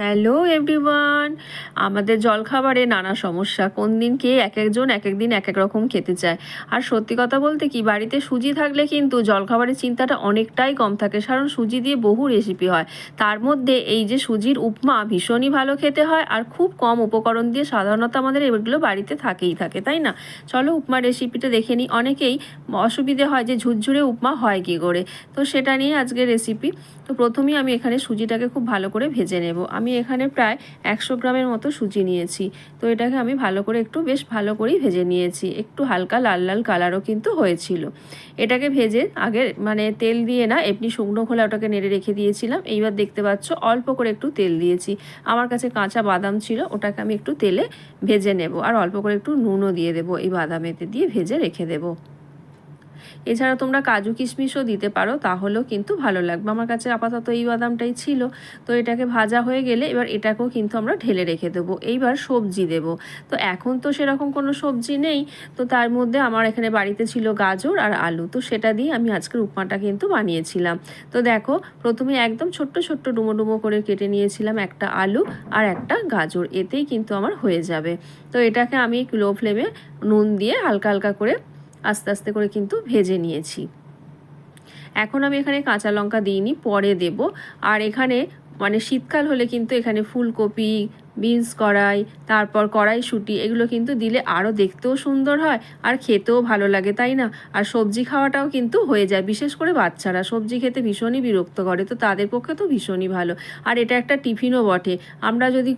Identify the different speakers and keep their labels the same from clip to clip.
Speaker 1: Hello everyone আমাদের জলখাবারে নানা সমস্যা। কোন দিন কে এক একজন এক এক দিন এক এক রকম খেতে চায়। আর সত্যি কথা বলতে কি, বাড়িতে সুজি থাকলে কিন্তু জলখাবারের চিন্তাটা অনেকটাই কম থাকে, কারণ সুজি দিয়ে বহু রেসিপি হয়। তার মধ্যে এই যে সুজির উপমা ভীষণই ভালো খেতে হয়, আর খুব কম উপকরণ দিয়ে সাধারণত আমাদের এগুলো বাড়িতে থাকেই থাকে, তাই না? চলো উপমা রেসিপিটা দেখে নিই। অনেকেই অসুবিধে হয় যে ঝুরঝুরে উপমা হয় কী করে? তো সেটা নিয়ে আজকে রেসিপি তো প্রথমেই আমি এখানে সুজিটাকে খুব ভালো করে ভেজে নেব। আমি এখানে প্রায় একশো গ্রামের মতো সুজি নিয়েছি। তো এটাকে আমি ভালো করে একটু বেশ ভালো করেই ভেজে নিয়েছি। একটু হালকা লাল লাল কালারও কিন্তু হয়েছিল। এটাকে ভেজে আগে মানে তেল দিয়ে না, এমনি শুকনো খোলা ওটাকে নেড়ে রেখে দিয়েছিলাম। এইবার দেখতে পাচ্ছ, অল্প করে একটু তেল দিয়েছি। আমার কাছে কাঁচা বাদাম ছিল, ওটাকে আমি একটু তেলে ভেজে নেব। আর অল্প করে একটু নুনও দিয়ে দেবো। এই বাদামেতে দিয়ে ভেজে রেখে দেবো। এছাড়া তোমরা কাজু কিশমিশও দিতে পারো, তাহলেও কিন্তু ভালো লাগবে। আমার কাছে আপাতত এই বাদামটাই ছিল। তো এটাকে ভাজা হয়ে গেলে এবার এটাকেও কিন্তু আমরা ঢেলে রেখে দেবো। এইবার সবজি দেব। তো এখন তো সেরকম কোনো সবজি নেই। তো তার মধ্যে আমার এখানে বাড়িতে ছিল গাজর আর আলু। তো সেটা দিয়ে আমি আজকের উপমাটা কিন্তু বানিয়েছিলাম। তো দেখো, প্রথমে একদম ছোট্ট ছোট্ট ডুমো ডুমো করে কেটে নিয়েছিলাম একটা আলু আর একটা গাজর। এতেই কিন্তু আমার হয়ে যাবে। তো এটাকে আমি লো ফ্লেমে নুন দিয়ে হালকা হালকা করে আস্তে আস্তে করে কিন্তু ভেজে নিয়েছি। এখন আমি এখানে কাঁচা লঙ্কা দিইনি, পরে দেব। আর এখানে মানে শীতকাল হলে কিন্তু এখানে ফুলকপি, বিনস কড়াই, তারপর কড়াইশুঁটি, এগুলো কিন্তু দিলে আরও দেখতেও সুন্দর হয় আর খেতেও ভালো লাগে, তাই না? আর সবজি খাওয়াটাও কিন্তু হয়ে যায়, বিশেষ করে বাচ্চারা। সবজি খেতে ভীষণই বিরক্ত করে, তো তাদের পক্ষে তো ভীষণই ভালো। আর এটা একটা টিফিনও বটে। আমরা যদি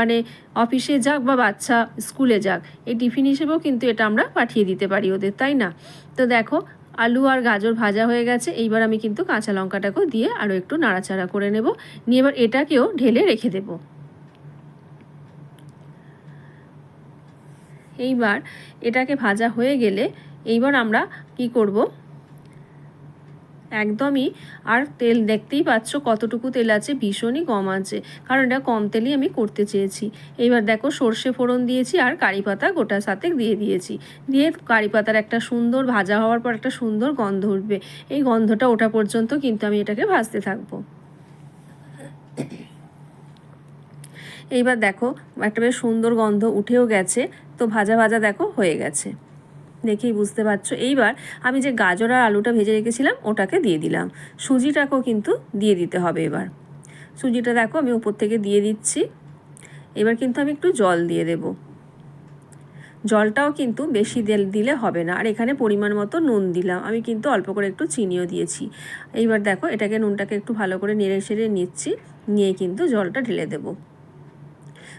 Speaker 1: মানে অফিসে যাক বা বাচ্চা স্কুলে যাক, এই টিফিন হিসেবেও কিন্তু এটা আমরা পাঠিয়ে দিতে পারি ওদের, তাই না? তো দেখো আলু আর গাজর ভাজা হয়ে গেছে। এইবার আমি কিন্তু কাঁচা লঙ্কাটাকেও দিয়ে আরও একটু নাড়াচাড়া করে নেব। নিয়ে এবার এটাকেও ঢেলে রেখে দেব। এইবার এটাকে ভাজা হয়ে গেলে এইবার আমরা কি করব? একদমই। আর তেল দেখতেই পাচ্ছ কতটুকু তেল আছে, ভীষণই কম আছে। কারণ এটা কম তেলই আমি করতে চেয়েছি। এইবার দেখো সর্ষে ফোড়ন দিয়েছি আর কারি পাতা গোটা সাথে দিয়ে দিয়েছি। দিয়ে কারি পাতার একটা সুন্দর ভাজা হওয়ার পর একটা সুন্দর গন্ধ উঠবে। এই গন্ধটা ওঠা পর্যন্ত কিন্তু আমি এটাকে ভাজতে থাকব। এইবার দেখো একটা বেশ সুন্দর গন্ধ উঠেও গেছে। তো ভাজা ভাজা দেখো হয়ে গেছে। দেখেই বুঝতে পারছ। এইবার আমি যে গাজর আর আলুটা ভেজে রেখেছিলাম, ওটাকে দিয়ে দিলাম। সুজিটাকেও কিন্তু দিয়ে দিতে হবে এবার। সুজিটা দেখো আমি উপর থেকে দিয়ে দিচ্ছি। এবার কিন্তু আমি একটু জল দিয়ে দেব। জলটাও কিন্তু বেশি দেল হবে না। আর এখানে পরিমাণ মতো নুন দিলাম। আমি কিন্তু অল্প করে একটু চিনিও দিয়েছি। এইবার দেখো এটাকে নুনটাকে একটু ভালো করে নেড়ে সেড়ে নিচ্ছি। নিয়ে কিন্তু জলটা ঢেলে দেবো।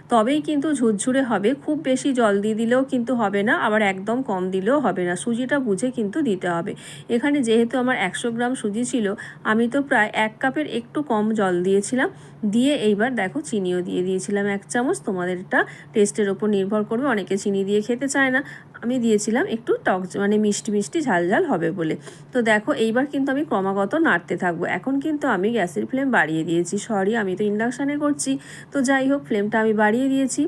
Speaker 1: তবেই কিন্তু ঝুরঝুরে হবে। খুব বেশি জল দিয়ে দিলেও কিন্তু হবে না, আবার একদম কম দিলেও হবে না। সুজিটা বুঝে কিন্তু দিতে হবে। এখানে যেহেতু আমার একশো গ্রাম সুজি ছিল, আমি তো প্রায় এক কাপের একটু কম জল দিয়েছিলাম। দিয়ে এইবার দেখো চিনিও দিয়ে দিয়েছিলাম এক চামচ। তোমাদেরটা টেস্টের ওপর নির্ভর করবে। অনেকে চিনি দিয়ে খেতে চায় না। আমি দিয়েছিলাম একটু টক মানে মিষ্টি মিষ্টি ঝাল ঝাল হবে বলে। তো দেখো, এইবার কিন্তু আমি ক্রমাগত নাড়তে থাকব। এখন কিন্তু আমি গ্যাসের ফ্লেম বাড়িয়ে দিয়েছি। সরি, আমি তো ইন্ডাকশানে করছি। তো যাই হোক, ফ্লেমটা আমি বাড়িয়ে দিয়েছি,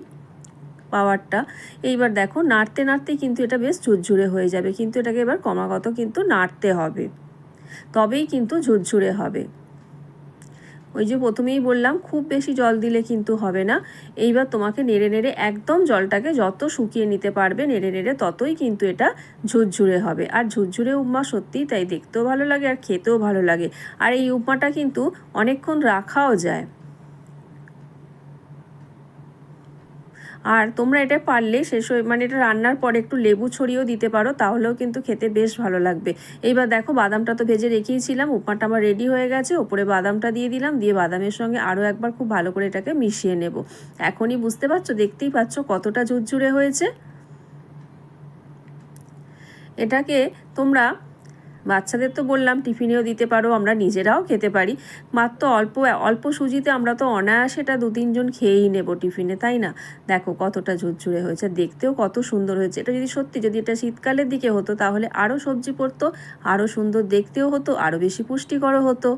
Speaker 1: পাওয়ারটা। এইবার দেখো, নাড়তে নাড়তে কিন্তু এটা বেশ ঝুরঝুরে হয়ে যাবে। কিন্তু এটাকে এবার ক্রমাগত কিন্তু নাড়তে হবে। তবেই কিন্তু ঝুরঝুরে হবে। ওই যে প্রথমেই বললাম, খুব বেশি জল দিলে কিন্তু হবে না। এইবার তোমাকে নেড়ে নেড়ে একদম জলটাকে যত শুকিয়ে নিতে পারবে নেড়ে নেড়ে ততই কিন্তু এটা ঝুরঝুরে হবে। আর ঝুরঝুরে উপমা সত্যিই তাই, দেখতেও ভালো লাগে আর খেতেও ভালো লাগে। আর এই উপমাটা কিন্তু অনেকক্ষণ রাখাও যায়। আর তোমরা এটা পারলে শেষ মানে এটা রান্নার পরে একটু লেবু ছড়িয়েও দিতে পারো, তাহলেও কিন্তু খেতে বেশ ভালো লাগবে। এইবার দেখো বাদামটা তো ভেজে রেখেইছিলাম উপমাটা আমার রেডি হয়ে গেছে, ওপরে বাদামটা দিয়ে দিলাম, দিয়ে বাদামের সঙ্গে আরও একবার খুব ভালো করে এটাকে মিশিয়ে নেব। এখনই বুঝতে পারছ, দেখতেই পাচ্ছ কতটা ঝুরঝুরে হয়েছে। এটাকে তোমরা বাচ্চাদের তো বললাম, টিফিনেও দিতে পারো, আমরা নিজেরাও খেতে পারি। মাত্র অল্প অল্প সুজিতে আমরা তো অনায়াসে এটা দু তিনজন খেয়েই নেব টিফিনে, তাই না? দেখো কতটা ঝুরঝুরে হয়েছে, দেখতেও কত সুন্দর হয়েছে। এটা যদি সত্যি যদি এটা শীতকালের দিকে হতো, তাহলে আরও সবজি পড়তো আরও সুন্দর দেখতেও হতো আরও বেশি পুষ্টিকরও হতো।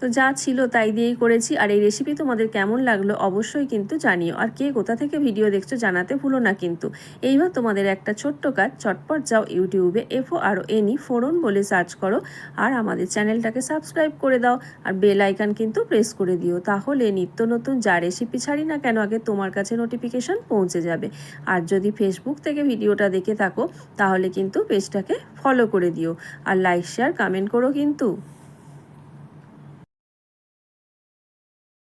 Speaker 1: তো যা ছিল তাই দিয়েই করেছি। আর এই রেসিপি তোমাদের কেমন লাগল অবশ্যই কিন্তু জানিও। আর কে কোথা থেকে ভিডিও দেখছ জানাতে ভুলো না কিন্তু। এইবার তোমাদের একটা ছোট্ট কাজ, চটপট যাও ইউটিউবে এফও আরও এনি ফোরন বলে সার্চ করো আর আমাদের চ্যানেলটাকে সাবস্ক্রাইব করে দাও। আর বেল আইকন কিন্তু প্রেস করে দিও। তাহলে নিত্য নতুন যা রেসিপি ছাড়ি না কেন আগে তোমার কাছে নোটিফিকেশন পৌঁছে যাবে। আর যদি ফেসবুক থেকে ভিডিওটা দেখে থাকো, তাহলে কিন্তু পেজটাকে ফলো করে দিও। আর লাইক শেয়ার কমেন্ট করো কিন্তু।